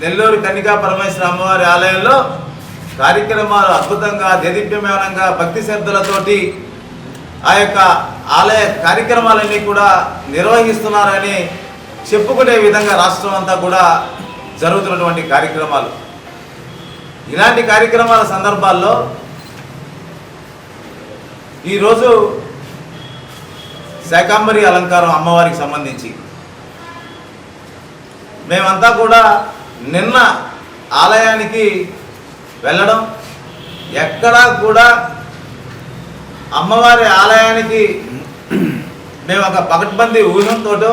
నెల్లూరు కన్నికా పరమేశ్వర అమ్మవారి ఆలయంలో కార్యక్రమాలు అద్భుతంగా దేదీప్యమానంగా భక్తి శ్రద్ధలతోటి ఆ యొక్క ఆలయ కార్యక్రమాలన్నీ కూడా నిర్వహిస్తున్నారని చెప్పుకునే విధంగా రాష్ట్రం అంతా కూడా జరుగుతున్నటువంటి కార్యక్రమాలు. ఇలాంటి కార్యక్రమాల సందర్భాల్లో ఈరోజు శాకాంబరి అలంకారం అమ్మవారికి సంబంధించి. మేమంతా కూడా నిన్న ఆలయానికి వెళ్ళడం ఎక్కడా కూడా అమ్మవారి ఆలయానికి మేము ఒక పకడ్బందీ ఊహంతో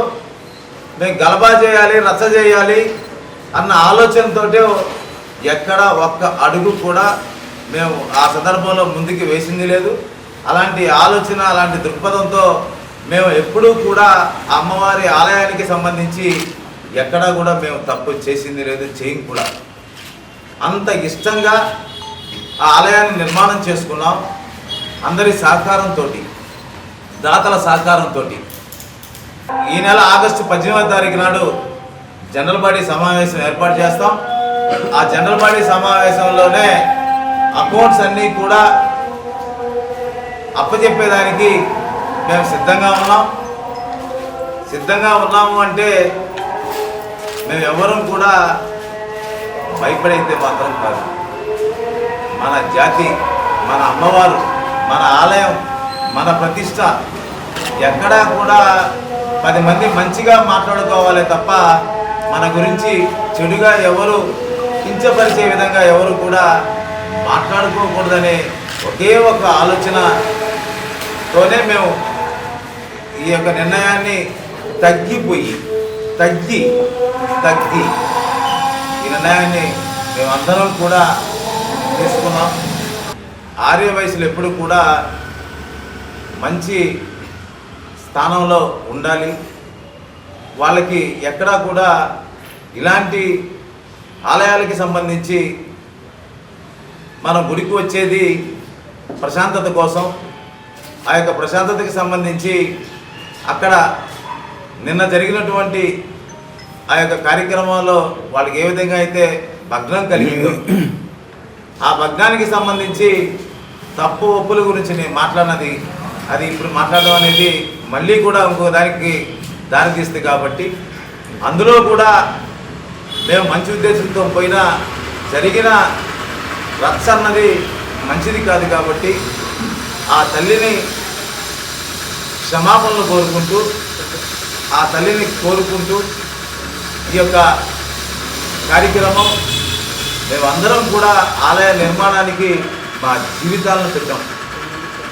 మేము గలబా చేయాలి రచ్చ చేయాలి అన్న ఆలోచనతో ఎక్కడ ఒక్క అడుగు కూడా మేము ఆ సందర్భంలో ముందుకు వేసింది లేదు. అలాంటి ఆలోచన అలాంటి దృక్పథంతో మేము ఎప్పుడూ కూడా అమ్మవారి ఆలయానికి సంబంధించి ఎక్కడా కూడా మేము తప్పు చేసింది లేదు చేయం కూడా. అంత ఇష్టంగా ఆ ఆలయాన్ని నిర్మాణం చేసుకున్నాం. అందరి సహకారంతో దాతల సహకారంతో ఈ నెల ఆగస్టు పద్దెనిమిదవ తారీఖు నాడు జనరల్ బాడీ సమావేశం ఏర్పాటు చేస్తాం. ఆ జనరల్ బాడీ సమావేశంలోనే అకౌంట్స్ అన్నీ కూడా అప్పచెప్పేదానికి మేము సిద్ధంగా ఉన్నాం. సిద్ధంగా ఉన్నాము అంటే మేము ఎవరం కూడా భయపడైతే మాత్రం కాదు. మన జాతి మన అమ్మవారు మన ఆలయం మన ప్రతిష్ట ఎక్కడా కూడా పది మంది మంచిగా మాట్లాడుకోవాలి తప్ప మన గురించి చెడుగా ఎవరు కించపరిచే విధంగా ఎవరు కూడా మాట్లాడుకోకూడదనే ఒకే ఒక ఆలోచనతోనే మేము ఈ యొక్క నిర్ణయాన్ని తగ్గిపోయి తగ్గి తగ్గి. ఈ నిర్ణయాన్ని మేమందరం కూడా తీసుకున్నాం. ఆర్య వయసులు ఎప్పుడు కూడా మంచి స్థానంలో ఉండాలి. వాళ్ళకి ఎక్కడా కూడా ఇలాంటి ఆలయాలకి సంబంధించి మనం గుడికి వచ్చేది ప్రశాంతత కోసం. ఆ యొక్క ప్రశాంతతకి సంబంధించి అక్కడ నిన్న జరిగినటువంటి ఆ యొక్క కార్యక్రమంలో వాళ్ళకి ఏ విధంగా అయితే భగ్నం కలిగిందో ఆ భగ్నానికి సంబంధించి తప్పు ఒప్పుల గురించి నేను మాట్లాడినది అది ఇప్పుడు మాట్లాడడం అనేది మళ్ళీ కూడా ఇంకో దానికి దారితీస్తుంది కాబట్టి అందులో కూడా మేము మంచి ఉద్దేశంతో పోయినా జరిగిన రచ్చ అన్నది మంచిది కాదు కాబట్టి ఆ తల్లిని క్షమాపణలు కోరుకుంటూ ఆ తల్లిని కోరుకుంటూ ఈ యొక్క కార్యక్రమం మేమందరం కూడా ఆలయ నిర్మాణానికి మా జీవితాలను పెట్టాం